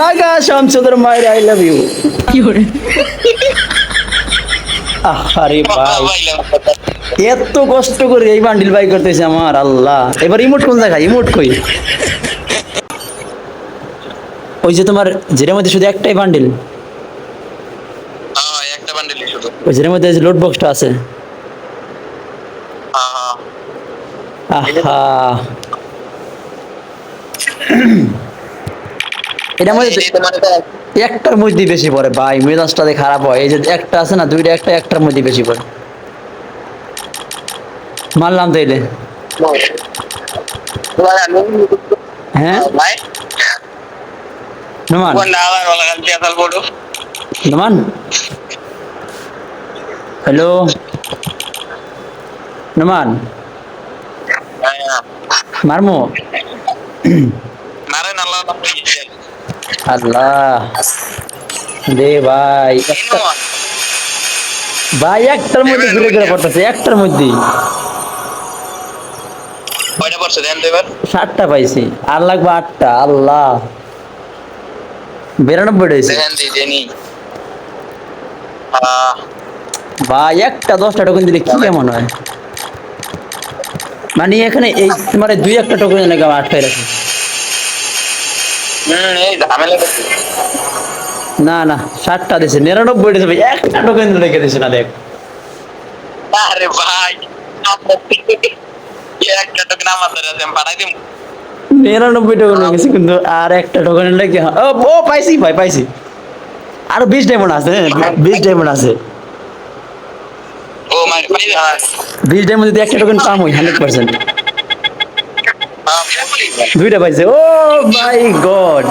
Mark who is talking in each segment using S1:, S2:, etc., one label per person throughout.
S1: লাগা? শামসুদের মায়ের I love you আরে ভাই। এত কষ্ট করে এই বান্ডিল বাই করতেছে আমার আল্লাহ। এবার ইমোট কোন জায়গায় ইমোট কই? ওই যে তোমার যেটার মধ্যে শুধু একটাই বান্ডিল
S2: হ্যাঁ একটা বান্ডেলই শুধু।
S1: ওই যেটার মধ্যে লোড বক্সটা আছে।
S2: হ্যাঁ হ্যাঁ।
S1: আহা। এটার মধ্যে একটার মধ্যে বেশি পড়ে ভাই মেজাজটা খারাপ হয়। এই যে একটা আছে না দুইটা একটা একটার মধ্যে বেশি পড়ে। মারলাম তো এলে হ্যাঁ? নমান? হ্যালো? নমান? মারমো?
S2: মারে না আল্লাহ।
S1: দে ভাই। ভাই একটার মধ্যে ঘুরে ঘুরে পড়তেছে একটার মধ্যেই
S2: কয়টা পড়ছে? দেন এবার
S1: সাতটা পাইছি। আর লাগবে আটটা। আল্লাহ। বিরানব্বই হয়েছে ভাই একটা দশটা টোকেন দিলে কি কেমন হয়? মানে এখানে এই তোমার দুই একটা টোকেন আমার আটকায় রাখে। না না ষাটটা দিছে নিরানব্বই দিছে ভাই একটা টোকেন রেখে দিছে না দেখ।
S2: আরে ভাই একটা তো নাম আছে পাঠাই দিম।
S1: নিরানব্বই টোকেন গেছে কিন্তু আর একটা টোকেন লেগে ও পাইছি ভাই পাইছি। আর বিশ ডায়মন্ড আছে হ্যাঁ, বিশ ডায়মন্ড আছে। বিশ ডায়মন্ড যদি একটা টোকেন পাম হই হান্ড্রেড পার্সেন্ট দুইটা পাইছে ও মাই গড।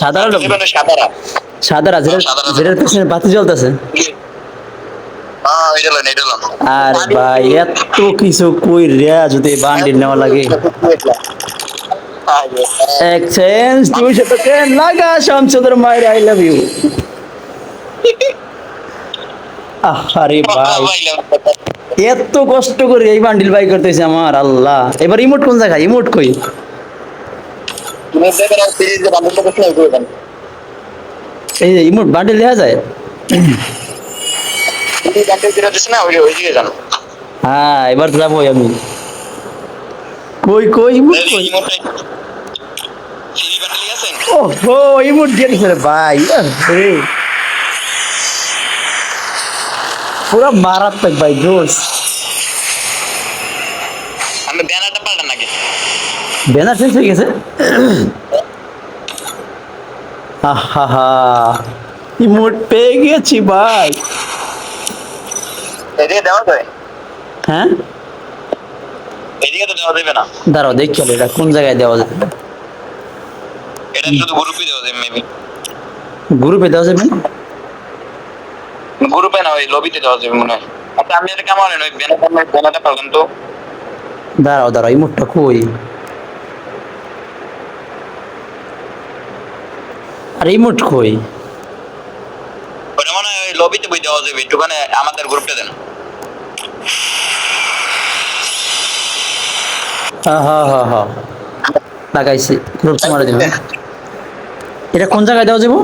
S2: সাদারা
S1: সাদারা যেটা যেটার পেছনে বাতি জ্বলতেছে। আর ভাই এত কিছু কই রে যদি বান্ডিল নেওয়া লাগে। এক্সচেঞ্জ মায়ের আই লাভ ইউ আরে ভাই। এত কষ্ট করে এই বান্ডিল বাই করতেছে আমার আল্লাহ। এবার ইমোট কোন জায়গায়? ইমোট কই?
S2: দেখে
S1: এই যে ইমোট বান্ডিল দেওয়া যায়? হ্যাঁ এবার যাবোই আমি। কই কই ইমোট কই? ইমোট দিয়ে দিছে ভাই। আরে পুরা মারাত্মক ভাই জোস।
S2: আমি ব্যানারটা পাল্টান নাকি
S1: ব্যানার শেষ হয়ে গেছে? আহা ইমোট পেয়ে গেছি ভাই।
S2: এদিকে দেওয়া যায়?
S1: হ্যাঁ?
S2: এদিকে তো দেওয়া যাবে না।
S1: দাঁড়াও দেখি এটা কোন জায়গায় দেওয়া যায়।
S2: এটা শুধু গ্রুপে দেওয়া যাবে মেবি
S1: গ্রুপে দেওয়া যাবে না?
S2: গ্রুপে না ওই লবিতে দেওয়া যাবে মনে হয়। আচ্ছা আমি এটা কেমন ওই ব্যানারটা ব্যানারটা তো।
S1: দাঁড়াও দাঁড়াও ইমোটটা কই? আর ইমোট কই?
S2: মনে হয় লবিতে বই দেওয়া যাবে একটুখানি আমাদের গ্রুপটা দেন।
S1: হ্যাঁ হ্যাঁ হ্যাঁ হ্যাঁ লাগাইছি গ্রুপ দিবে এটা কোন জায়গায় দেওয়া যাব?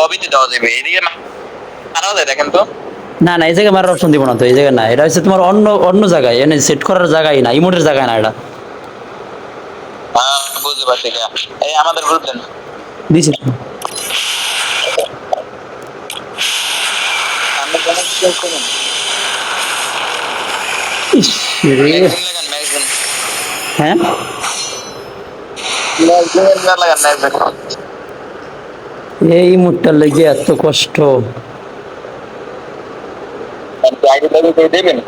S2: লবিতে দেওয়া যাবে। এদিকে আনাও যায় দেখেন তো।
S1: না না এই জায়গায় মারার অপশন দিব না তো এই জায়গায় না। এটা হচ্ছে তোমার অন্য অন্য জায়গায় এনে সেট করার জায়গায় না ইমোটের জায়গায় না এটা।
S2: হ্যাঁ বুঝতে পারছি এই আমাদের গ্রুপ দেন।
S1: দিছি।
S2: চেঞ্জ
S1: এই মুডটা লেগে এত কষ্ট।
S2: দেবেন?